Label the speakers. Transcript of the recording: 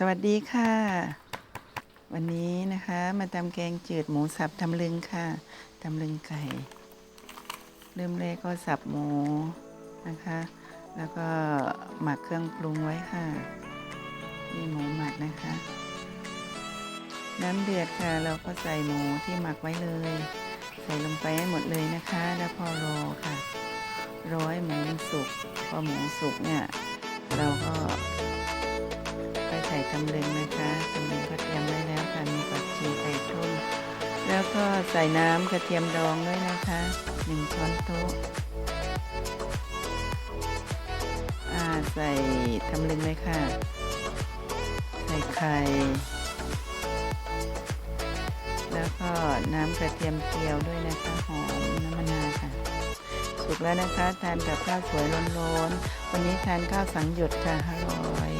Speaker 1: สวัสดีค่ะ วันนี้นะคะมาทำแกงจืดหมูสับทำลึงค่ะทำลึงไก่ เริ่มแรกก็สับหมูนะคะ แล้วก็หมักเครื่องปรุงไว้ค่ะนี่หมูหมักนะคะ น้ำเดือดค่ะ เราก็ใส่หมูที่หมักไว้เลย ใส่ลงไปให้หมดเลยนะคะ แล้วพอรอค่ะรอให้หมูสุกพอหมูสุกเนี่ยเราก็ ไปใส่ตำลึงนะคะตำลึงก็เตรียมไว้แล้วค่ะมีผักชีไก่ต้มแล้วก็ใส่น้ำกระเทียมดองด้วยนะคะหนึ่งช้อนโต๊ะอ่าใส่ตำลึงเลยค่ะ ใส่ไข่ แล้วก็น้ำกระเทียมเจียวด้วยนะคะหอมน้ำมะนาวค่ะสุกแล้วนะคะทานกับข้าวสวยร้อนๆวันนี้ทานข้าวสังหยดค่ะอร่อย